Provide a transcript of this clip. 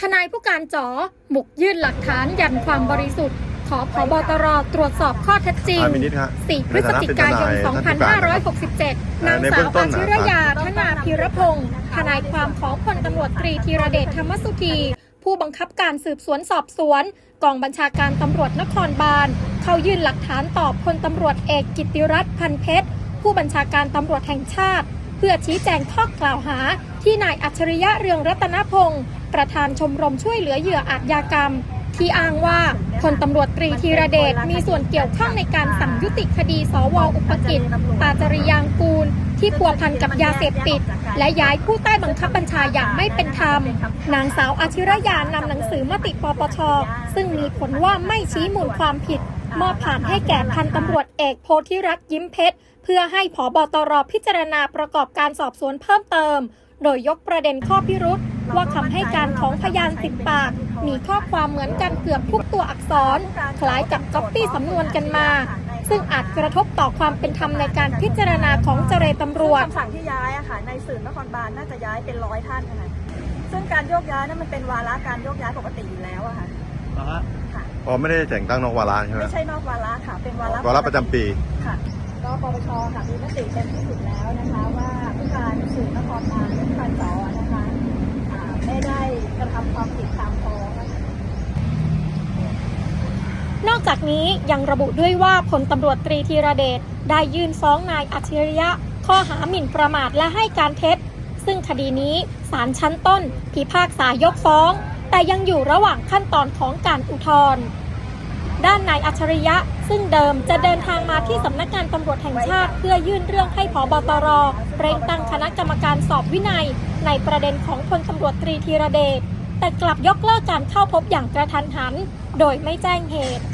ทนายผู้การจ๋อบุกยื่นหลักฐานยันความบริสุทธิ์ ขอพบตรตรวจสอบข้อเท็จจริงอ่ามินิดฮะ4พฤศจิกายน 2567 นางในสาเบื้วองต้อานนะชิรยาธนาพีรพงศ์ทนายความของพลตำรวจตรีธีรเดชธรรมสุธี ผู้บังคับการสืบสวนสอบสวน กองบัญชาการตำรวจนครบาล เข้ายื่นหลักฐานต่อพลตำรวจเอกกิตติรัตน์พันเพชรผู้บัญชาการตำรวจแห่งชาติ เพื่อชี้แจงข้อกล่าวหา ที่นายอัจฉริยะเรืองรัตนพงศ์ประธานชมรมช่วยเหลือเหยื่ออาชญากรรม ที่อ้างว่าพลตำรวจตรีธีรเดชมีส่วนเกี่ยวข้องในการสั่งยุติคดีสวอุปกิจปาจริยางกูล ที่พัวพันกับยาเสพติด และย้ายผู้ใต้บังคับบัญชาอย่างไม่เป็นธรรม นางสาวอาชิรยานำหนังสือมติปปชซึ่งมีผลว่าไม่ชี้มูลความผิด มอบผ่านให้แก่พันตำรวจเอกโพธิรักษ์ยิ้มเพชร เพื่อให้ผบตรพิจารณาประกอบการสอบสวนเพิ่มเติม โดยยกประเด็นข้อพิรุษว่าคำให้การของพยานสิบปาก มีข้อความเหมือนกันเกือบทุกตัวอักษร คล้ายกับก๊อปปี้สำนวนกันมา ซึ่งอาจกระทบต่อความเป็นธรรมในการพิจารณาของเจรตำรวจคำสั่งที่ย้ายอะค่ะในสื่อนครบาลน่าจะย้ายเป็นร้อยท่านค่ะซึ่งการโยกย้ายนั้นมันเป็นวาระการโยกย้ายปกติอยู่แล้วอะค่ะ ค่ะอ๋อไม่ได้แต่งตั้งนอกวาระใช่ไหมไม่ใช่นอกวาระค่ะ เป็นวาระวาระประจำปี ค่ะ ก็ปปชค่ะมีมติเป็นที่สุดแล้วนะคะว่าผู้การสื่อนครบาลและผู้การสอนะคะอ่าไม่ได้กระทำความผิดตามฟ้องนะคะ นอกจากนี้ยังระบุด้วยว่าพลตำรวจตรีธีรเดชได้ยื่นฟ้องนายอัจฉริยะ ข้อหาหมิ่นประมาทและให้การเท็จ ซึ่งคดีนี้ศาลชั้นต้นพิพากษายกฟ้อง แต่ยังอยู่ระหว่างขั้นตอนของการอุทธรณ์ด้านนายอัจฉริยะ ซึ่งเดิมจะเดินทางมาที่สำนักงานตำรวจแห่งชาติ เพื่อยื่นเรื่องให้ผบตรเร่งตั้งคณะกรรมการสอบวินัย ในประเด็นของพลตำรวจตรีธีรเดชแต่กลับยกเลิกการเข้าพบอย่างกระทันหัน โดยไม่แจ้งเหตุ